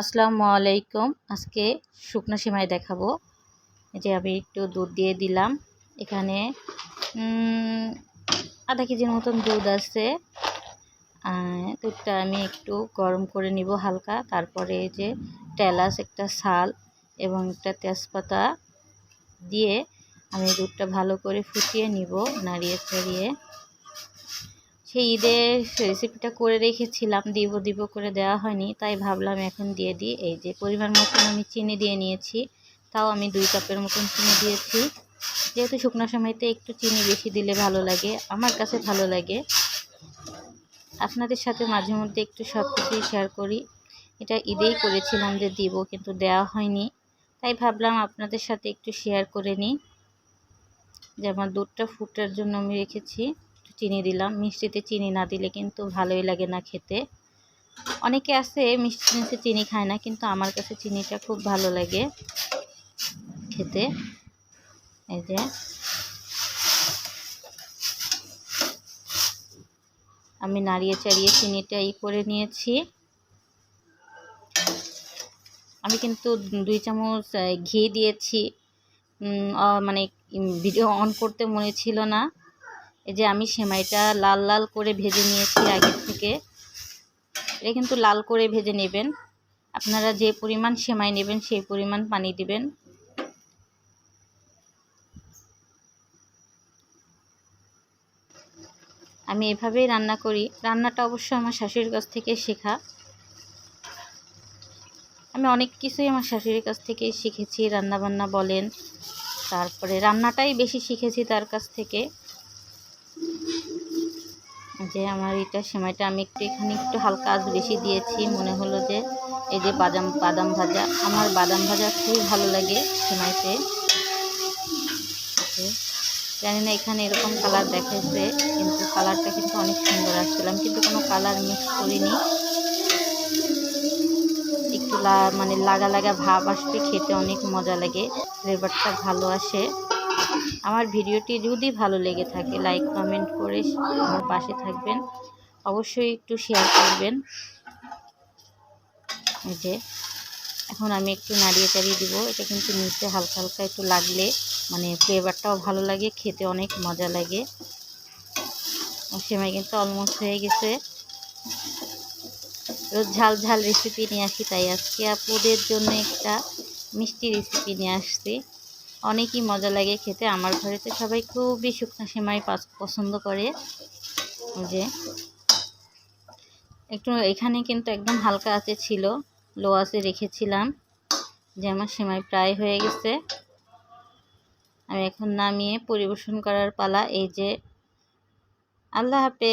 আসসালামু আলাইকুম। আজকে শুকনো সেমাই দেখাবো। এই যে আমি একটু দুধ দিয়ে দিলাম। এখানে আধা কেজির মতন দুধ আছে। দুধটা আমি একটু গরম করে নিব হালকা। তারপরে যে টেলাস, একটা শাল এবং একটা তেজপাতা দিয়ে আমি দুধটা ভালো করে ফুটিয়ে নিব নাড়িয়ে চাড়িয়ে সেই ঈদের রেসিপিটা করে রেখেছিলাম, দিব দিব করে দেওয়া হয়নি, তাই ভাবলাম এখন দিয়ে দিই। এই যে পরিমাণ মতন আমি চিনি দিয়ে নিয়েছি, তাও আমি দুই কাপের মতন চিনি দিয়েছি। যেহেতু শুকনো সময়তে একটু চিনি বেশি দিলে ভালো লাগে, আমার কাছে ভালো লাগে। আপনাদের সাথে মাঝে মধ্যে একটু সব কিছুই শেয়ার করি। এটা ঈদেই করেছিলাম যে দিব, কিন্তু দেওয়া হয়নি। তাই ভাবলাম আপনাদের সাথে একটু শেয়ার করে নিই। যে আমার দুধটা ফুটার জন্য আমি রেখেছি। চিনি দিলাম। মিষ্টিতে চিনি না দিলে কিন্তু ভালোই লাগে না খেতে। অনেকে আছে মিষ্টি জিনিসে চিনি খায় না, কিন্তু আমার কাছে চিনিটা খুব ভালো লাগে খেতে। এই যে। আমি নাড়িয়ে চাড়িয়ে চিনিটা ই করে নিয়েছি। আমি কিন্তু দুই চামচ ঘি দিয়েছি। মানে ভিডিও অন করতে মনে ছিল না। এই যে আমি সেমাইটা লাল লাল করে ভেজে নিয়েছি আগের থেকে। এটা কিন্তু লাল করে ভেজে নেবেন। আপনারা যে পরিমাণ সেমাই নেবেন সেই পরিমাণ পানি দিবেন। আমি এভাবেই রান্না করি। রান্নাটা অবশ্য আমার শাশুড়ির কাছ থেকে শেখা। আমি অনেক কিছুই আমার শাশুড়ির কাছ থেকেই শিখেছি, রান্নাবান্না বলেন। তারপরে রান্নাটাই বেশি শিখেছি তার কাছ থেকে। যে আমার এটা সেমাইটা আমি একটু এখানে একটু হালকা আজ বেশি দিয়েছি। মনে হলো যে এই যে বাদাম বাদাম ভাজা। আমার বাদাম ভাজা খুবই ভালো লাগে সেমাইতে। জানি না এখানে এরকম কালার দেখাচ্ছে কিন্তু কালারটা কিন্তু অনেক সুন্দর আসছিলাম, কিন্তু কোনো কালার মিক্স করিনি। একটু মানে লাগা লাগা ভাব আসবে খেতে অনেক মজা লাগে ফ্লেভারটা ভালো আসে। আমার ভিডিওটি যদি ভালো লেগে থাকে লাইক কমেন্ট করে আমার পাশে থাকবেন। অবশ্যই একটু শেয়ার করবেন। এই যে, এখন আমি একটু নাড়িয়ে চাড়িয়ে দিব। এটা কিন্তু নিচে হালকা হালকা একটু লাগলে মানে ফ্লেভারটাও ভালো লাগে, খেতে অনেক মজা লাগে। সেমাই কিন্তু অলমোস্ট হয়ে গেছে। রোজ ঝাল ঝাল রেসিপি নিয়ে আসি, তাই আজকে আপুদের জন্য একটা মিষ্টি রেসিপি নিয়ে আসছি। অনেকই মজা লাগে খেতে। আমার ঘরেতে সবাই খুবই শুকনো সেমাই পছন্দ করে। যে। একটু এখানে কিন্তু একদম হালকা আছে ছিল। লো আছে রেখেছিলাম যে আমার সেমাই প্রায় হয়ে গেছে। আমি এখন নামিয়ে পরিবেশন করার পালা। এই যে। আল্লাহ হাফেজ।